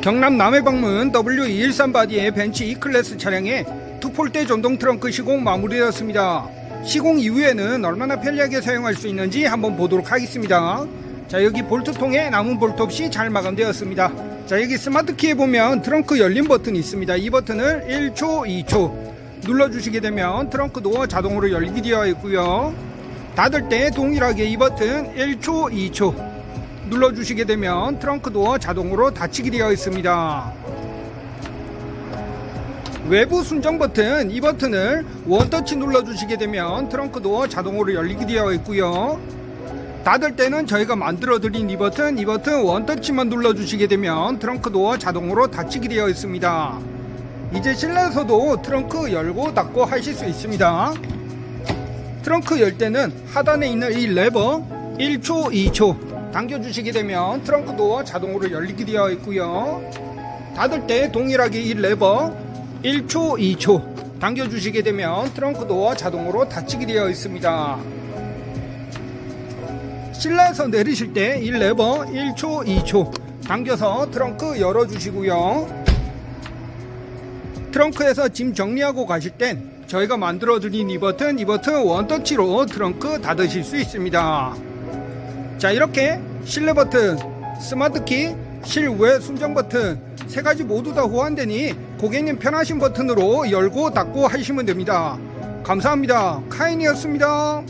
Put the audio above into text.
경남 남해방문 W213 바디의 벤츠 E클래스 차량에 투폴대 전동 트렁크 시공 마무리되었습니다. 시공 이후에는 얼마나 편리하게 사용할 수 있는지 한번 보도록 하겠습니다. 자 여기 볼트통에 남은 볼트 없이 잘 마감되었습니다. 자 여기 스마트키에 보면 트렁크 열림 버튼이 있습니다. 이 버튼을 1초, 2초 눌러주시게 되면 트렁크 도어 자동으로 열리게 되어 있고요. 닫을 때 동일하게 이 버튼 1초, 2초 눌러주시게 되면 트렁크 도어 자동으로 닫히게 되어 있습니다. 외부 순정 버튼 이 버튼을 원터치 눌러주시게 되면 트렁크 도어 자동으로 열리게 되어 있고요. 닫을 때는 저희가 만들어 드린 이 버튼 이 버튼 원터치만 눌러주시게 되면 트렁크 도어 자동으로 닫히게 되어 있습니다. 이제 실내에서도 트렁크 열고 닫고 하실 수 있습니다. 트렁크 열 때는 하단에 있는 이 레버 1초, 2초 당겨주시게 되면 트렁크 도어 자동으로 열리게 되어 있고요. 닫을 때 동일하게 이 레버 1초, 2초 당겨주시게 되면 트렁크 도어 자동으로 닫히게 되어 있습니다. 실내에서 내리실 때 이 레버 1초, 2초 당겨서 트렁크 열어주시고요. 트렁크에서 짐 정리하고 가실 땐 저희가 만들어 드린 이 버튼, 이 버튼 원터치로 트렁크 닫으실 수 있습니다. 자, 이렇게 실내 버튼, 스마트키, 실외 순정 버튼 세 가지 모두 다 호환되니 고객님 편하신 버튼으로 열고 닫고 하시면 됩니다. 감사합니다. 카인이었습니다.